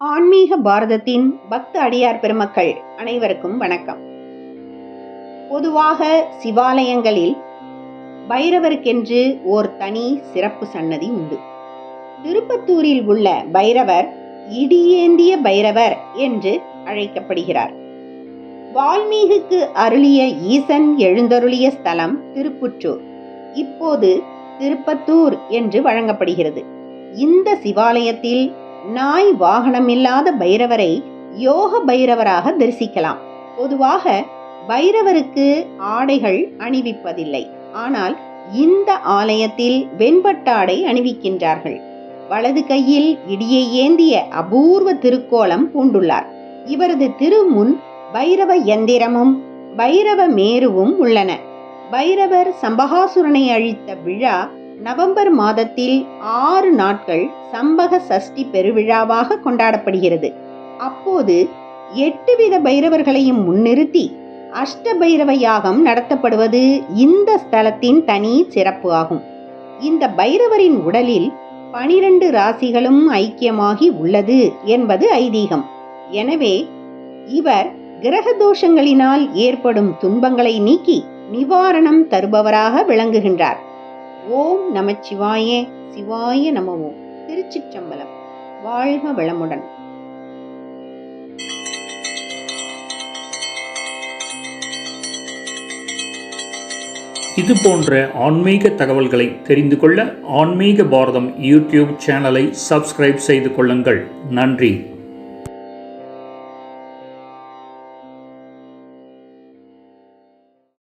ஆன்மீக பாரதத்தின் பக்த அடியார் பெருமக்கள் அனைவருக்கும் வணக்கம். பொதுவாக சிவாலயங்களில் பைரவருக்கென்று ஓர் தனி சிறப்பு சன்னதி உண்டு. திருப்பத்தூரில் உள்ள பைரவர் இடியேந்திய பைரவர் என்று அழைக்கப்படுகிறார். வால்மீகிக்கு அருளிய ஈசன் எழுந்தருளிய ஸ்தலம் திருப்புற்றூர். இப்போது திருப்பத்தூர் என்று வழங்கப்படுகிறது. இந்த சிவாலயத்தில் நாய் வாகனமில்லாத பைரவரை யோக பைரவராக தரிசிக்கலாம். பொதுவாக பைரவருக்கு ஆடைகள் அணிவிப்பதில்லை. ஆனால் இந்த ஆலயத்தில் வெண்பட்டாடை அணிவிக்கின்றார்கள். வலது கையில் இடியை ஏந்திய அபூர்வ திருக்கோலம் பூண்டுள்ளார். இவரது திருமுன் பைரவ யந்திரமும் பைரவ மேருவும் உள்ளன. பைரவர் சம்பகாசுரனை அழித்த விழா நவம்பர் மாதத்தில் ஆறு நாட்கள் சம்பக சஷ்டி பெருவிழாவாக கொண்டாடப்படுகிறது. அப்போது எட்டு வித பைரவர்களையும் முன்னிறுத்தி அஷ்ட பைரவ யாகம் நடத்தப்படுவது இந்த ஸ்தலத்தின் தனி சிறப்பு ஆகும். இந்த பைரவரின் உடலில் பனிரெண்டு ராசிகளும் ஐக்கியமாகி உள்ளது என்பது ஐதீகம். எனவே இவர் கிரக தோஷங்களினால் ஏற்படும் துன்பங்களை நீக்கி நிவாரணம் தருபவராக விளங்குகின்றார். ஓம் நமச்சிவாய சிவாய நமவோம் திருச்சிற்றம்பலம். வாழ்க வளமுடன். இது போன்ற ஆன்மீக தகவல்களை தெரிந்து கொள்ள ஆன்மீக பாரதம் யூடியூப் சேனலை சப்ஸ்கிரைப் செய்து கொள்ளுங்கள். நன்றி.